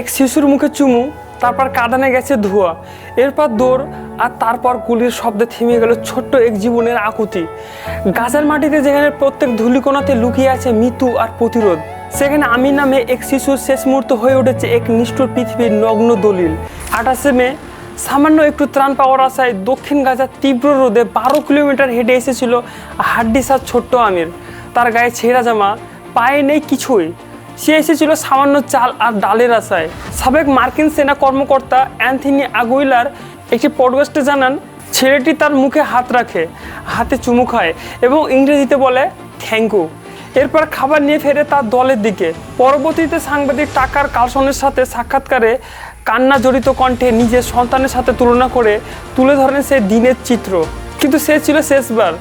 এক শিশুর মুখে চুমু, তারপর কাঁদানে গেছে ধোয়া, এরপর দৌড়, আর তারপর গুলির শব্দে থেমে গেল ছোট্ট এক জীবনের আকুতি। গাছের মাটিতে যেখানে প্রত্যেক ধুলিকোনাতে লুকিয়ে আছে মৃত্যু আর প্রতিরোধ, সেখানে আমি নামে এক শিশুর শেষ মুহূর্ত হয়ে উঠেছে এক নিষ্ঠুর পৃথিবীর নগ্ন দলিল। আঠাশে মে, সামান্য একটু ত্রাণ পাওয়ার আশায় দক্ষিণ গাজার তীব্র রোদে বারো কিলোমিটার হেঁটে এসেছিল হাড্ডিসার ছোট্ট আমির। তার গায়ে ছেঁড়া জামা, পায়ে নেই কিছুই সে এসেছিল সামান্য চাল আর ডালের আশায়। সাবেক মার্কিন সেনা কর্মকর্তা অ্যান্থনি আগুইলার একটি পডকাস্টে জানান, ছেলেটি তার মুখে হাত রাখে, হাতে চুমু খায় এবং ইংরেজিতে বলে থ্যাংক ইউ। এরপর খাবার নিয়ে ফেরে তার দলের দিকে। পরবর্তীতে সাংবাদিক টাকার কালসনের সাথে সাক্ষাৎকারে কান্না জড়িত কণ্ঠে নিজের সন্তানের সাথে তুলনা করে তুলে ধরেন সে দিনের চিত্র। কিন্তু সে ছিল শেষবার।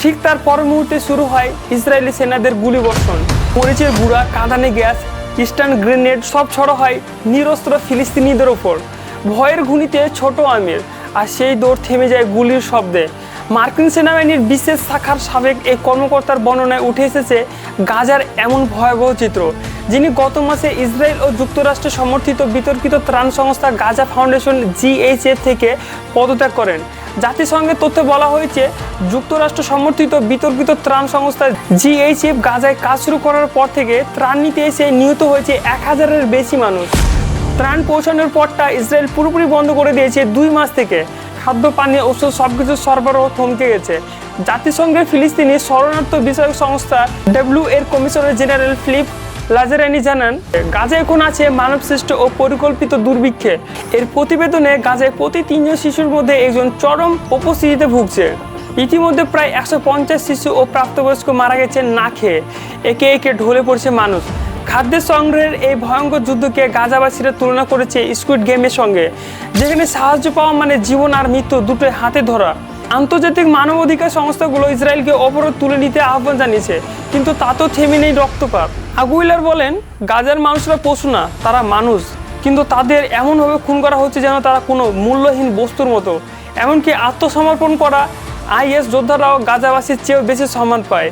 ঠিক তার পর মুহূর্তে শুরু হয় ইসরায়েলি সেনাদের গুলিবর্ষণ। মরিচের গুঁড়া কাঁদানে গ্যাস, ইস্টার্ন গ্রেনেড, সব ছড়ো হয় নিরস্ত্র ফিলিস্তিনিদের ওপর ভয়ের ঘুনিতে ছোট আমির, আর সেই দৌড় থেমে যায় গুলির শব্দে। মার্কিন সেনাবাহিনীর বিশেষ শাখার সাবেক এই কর্মকর্তার বর্ণনায় উঠে এসেছে গাজার এমন ভয়াবহ চিত্র, যিনি গত মাসে ইসরায়েল ও যুক্তরাষ্ট্র সমর্থিত বিতর্কিত ত্রাণ সংস্থা গাজা ফাউন্ডেশন জিএইচএফ থেকে পদত্যাগ করেন। জাতিসংঘের তথ্যে বলা হয়েছে, যুক্তরাষ্ট্র সমর্থিত বিতর্কিত ত্রাণ সংস্থা জিএইচএফ গাজায় কাজ শুরু করার পর থেকে ত্রাণ নিতে এসে নিহত হয়েছে এক হাজারের বেশি মানুষ। ত্রাণ পৌঁছানোর পরটা ইসরায়েল পুরোপুরি বন্ধ করে দিয়েছে দুই মাস থেকে। খাদ্য, পানি, ওষুধ সব কিছু সরবরাহ থমকে গেছে। জাতিসংঘের ফিলিস্তিনি শরণার্থ বিষয়ক সংস্থা ডব্লিউ এর কমিশনার জেনারেল ফিলিপ লাজারানি জানান, গাজা এখন আছে মানবসৃষ্ট ও পরিকল্পিত দুর্ভিক্ষে? এর প্রতিবেদনে গাজায় প্রতি তিনজন শিশুর মধ্যে একজন চরম উপস্থিতিতে ভুগছে। ইতিমধ্যে প্রায় একশো পঞ্চাশ শিশু ও প্রাপ্তবয়স্ক মারা গেছে না খেয়ে। একে একে ঢলে পড়ছে মানুষ। খাদ্যের সংগ্রহের এই ভয়ঙ্কর যুদ্ধকে গাজাবাসীরা তুলনা করেছে স্কুইড গেমের সঙ্গে, যেখানে সাহায্য পাওয়া মানে জীবন আর মৃত্যু দুটোই হাতে ধরা। আন্তর্জাতিক মানবাধিকার সংস্থাগুলো ইসরায়েলকে অবরোধ তুলে নিতে আহ্বান জানিয়েছে, কিন্তু তা তো থেমে নেই রক্তপাত। আগুইলার বলেন, গাজার মানুষরা পশু না, তারা মানুষ, কিন্তু তাদের এমনভাবে খুন করা হচ্ছে যেন তারা কোনো মূল্যহীন বস্তুর মতো। এমনকি আত্মসমর্পণ করা আইএস যোদ্ধারাও গাজাবাসীর চেয়েও বেশি সম্মান পায়।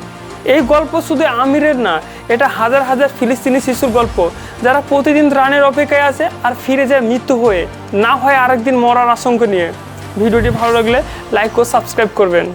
এই গল্প শুধু আমিরের না, এটা হাজার হাজার ফিলিস্তিনি শিশুর গল্প, যারা প্রতিদিন ত্রাণের অপেক্ষায় আছে আর ফিরে যায় মৃত্যু হয়ে, না হয় আরেকদিন মরার আশঙ্কা নিয়ে। ভিডিওটি ভালো লাগলে লাইক ও সাবস্ক্রাইব করবেন।